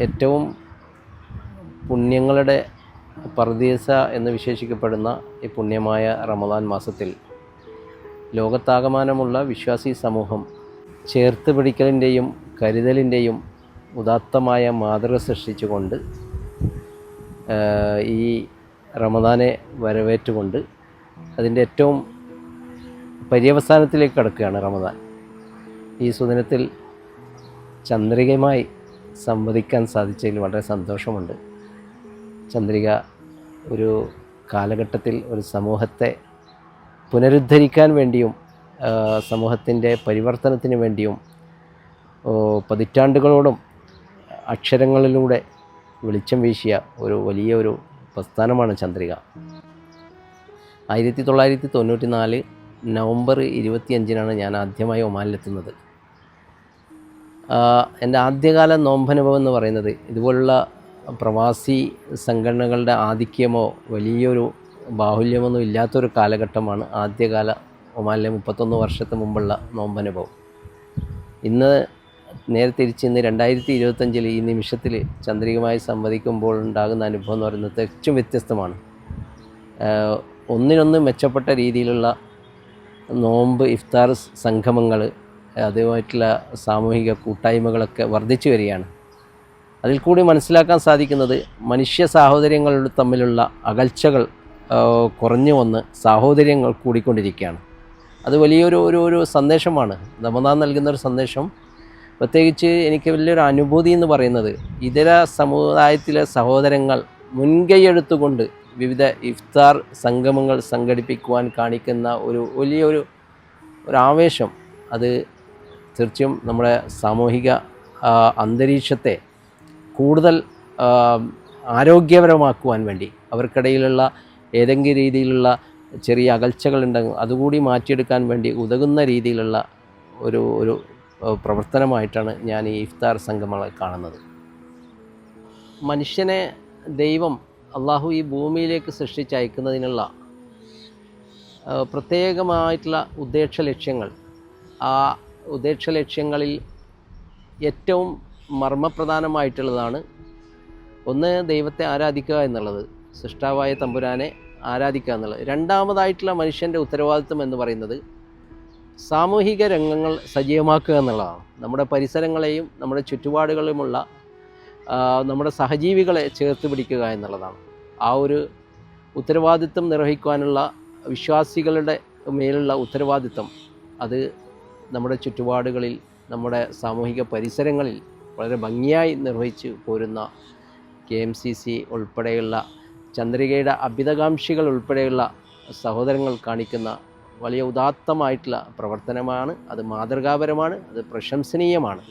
ഏറ്റവും പുണ്യങ്ങളുടെ പർദീസ എന്ന് വിശേഷിക്കപ്പെടുന്ന ഈ പുണ്യമായ റമദാൻ മാസത്തിൽ ലോകത്താകമാനമുള്ള വിശ്വാസി സമൂഹം ചേർത്ത് പിടിക്കലിന്റെയും കരുതലിന്റെയും ഉദാത്തമായ മാതൃക സൃഷ്ടിച്ചുകൊണ്ട് ഈ റമദാനെ വരവേറ്റുകൊണ്ട് അതിന്റെ ഏറ്റവും പര്യവസാനത്തിലേക്ക് കടക്കുകയാണ് റമദാൻ. ഈ സുദിനത്തിൽ ചന്ദ്രികയുമായി സംവദിക്കാൻ സാധിച്ചതിൽ വളരെ സന്തോഷമുണ്ട്. ചന്ദ്രിക ഒരു കാലഘട്ടത്തിൽ ഒരു സമൂഹത്തെ പുനരുദ്ധരിക്കാൻ വേണ്ടിയും സമൂഹത്തിന്റെ പരിവർത്തനത്തിന് വേണ്ടിയും പതിറ്റാണ്ടുകളോടും അക്ഷരങ്ങളിലൂടെ വെളിച്ചം വീശിയ ഒരു വലിയ ഒരു പ്രസ്ഥാനമാണ് ചന്ദ്രിക. ആയിരത്തി തൊള്ളായിരത്തി തൊണ്ണൂറ്റി നാല് നവംബർ ഇരുപത്തിയഞ്ചിനാണ് ഞാൻ ആദ്യമായി ഒമാനിലെത്തുന്നത്. എന്റെ ആദ്യകാല നോമ്പനുഭവം എന്ന് പറയുന്നത് ഇതുപോലുള്ള പ്രവാസി സംഘടനകളുടെ ആധിക്യമോ വലിയൊരു ബാഹുല്യമൊന്നും ഇല്ലാത്തൊരു കാലഘട്ടമാണ് ആദ്യകാല ഒമാനിലെ മുപ്പത്തൊന്ന് വർഷത്തെ മുമ്പുള്ള നോമ്പനുഭവം. ഇന്ന് നേരെ തിരിച്ച് ഇന്ന് രണ്ടായിരത്തി ഇരുപത്തഞ്ചിൽ ഈ നിമിഷത്തിൽ ചന്ദ്രികമായി സംവദിക്കുമ്പോൾ ഉണ്ടാകുന്ന അനുഭവം എന്ന് പറയുന്നത് തികച്ചും വ്യത്യസ്തമാണ്. ഒന്നിനൊന്ന് മെച്ചപ്പെട്ട രീതിയിലുള്ള നോമ്പ് ഇഫ്താർ സംഗമങ്ങൾ അതുമായിട്ടുള്ള സാമൂഹിക കൂട്ടായ്മകളൊക്കെ വർദ്ധിച്ചു വരികയാണ്. അതിൽ കൂടി മനസ്സിലാക്കാൻ സാധിക്കുന്നത് മനുഷ്യ സാഹോദര്യങ്ങൾ തമ്മിലുള്ള അകൽച്ചകൾ കുറഞ്ഞു വന്ന് സാഹോദര്യങ്ങൾ കൂടിക്കൊണ്ടിരിക്കുകയാണ്. അത് വലിയൊരു ഒരു ഒരു സന്ദേശമാണ്. റമദാൻ നൽകുന്ന ഒരു സന്ദേശം. പ്രത്യേകിച്ച് എനിക്ക് വലിയൊരു അനുഭൂതി എന്ന് പറയുന്നത് ഇതര സമുദായത്തിലെ സഹോദരങ്ങൾ മുൻകൈയെടുത്തുകൊണ്ട് വിവിധ ഇഫ്താർ സംഗമങ്ങൾ സംഘടിപ്പിക്കുവാൻ കാണിക്കുന്ന ഒരു വലിയൊരു ഒരു ആവേശം. അത് തീർച്ചയായും നമ്മുടെ സാമൂഹിക അന്തരീക്ഷത്തെ കൂടുതൽ ആരോഗ്യപരമാക്കുവാൻ വേണ്ടി അവർക്കിടയിലുള്ള ഏതെങ്കിലും രീതിയിലുള്ള ചെറിയ അകൽച്ചകളുണ്ടെങ്കിൽ അതുകൂടി മാറ്റിയെടുക്കാൻ വേണ്ടി ഉതകുന്ന രീതിയിലുള്ള ഒരു ഒരു പ്രവർത്തനമായിട്ടാണ് ഞാൻ ഈ ഇഫ്താർ സംഗമങ്ങളെ കാണുന്നത്. മനുഷ്യനെ ദൈവം അള്ളാഹു ഈ ഭൂമിയിലേക്ക് സൃഷ്ടിച്ചയക്കുന്നതിനുള്ള പ്രത്യേകമായിട്ടുള്ള ഉദ്ദേശ ലക്ഷ്യങ്ങൾ ആ ഉദ്ദേശ ലക്ഷ്യങ്ങളിൽ ഏറ്റവും മർമ്മപ്രധാനമായിട്ടുള്ളതാണ് ഒന്ന് ദൈവത്തെ ആരാധിക്കുക എന്നുള്ളത് സൃഷ്ടാവായ തമ്പുരാനെ ആരാധിക്കുക എന്നുള്ളത്. രണ്ടാമതായിട്ടുള്ള മനുഷ്യന്റെ ഉത്തരവാദിത്വം എന്ന് പറയുന്നത് സാമൂഹിക രംഗങ്ങൾ സജീവമാക്കുക എന്നുള്ളതാണ്. നമ്മുടെ പരിസരങ്ങളെയും നമ്മുടെ ചുറ്റുപാടുകളിലുമുള്ള നമ്മുടെ സഹജീവികളെ ചേർത്ത് പിടിക്കുക എന്നുള്ളതാണ്. ആ ഒരു ഉത്തരവാദിത്വം നിർവഹിക്കുവാനുള്ള വിശ്വാസികളുടെ മേലുള്ള ഉത്തരവാദിത്വം അത് നമ്മുടെ ചുറ്റുപാടുകളിൽ നമ്മുടെ സാമൂഹിക പരിസരങ്ങളിൽ വളരെ ഭംഗിയായി നിർവഹിച്ച് പോരുന്ന കെ എം സി സി ഉൾപ്പെടെയുള്ള ചന്ദ്രികയുടെ അഭിതകാംക്ഷികൾ ഉൾപ്പെടെയുള്ള സഹോദരങ്ങൾ കാണിക്കുന്ന വലിയ ഉദാത്തമായിട്ടുള്ള പ്രവർത്തനമാണ്. അത് മാതൃകാപരമാണ് അത് പ്രശംസനീയമാണ്.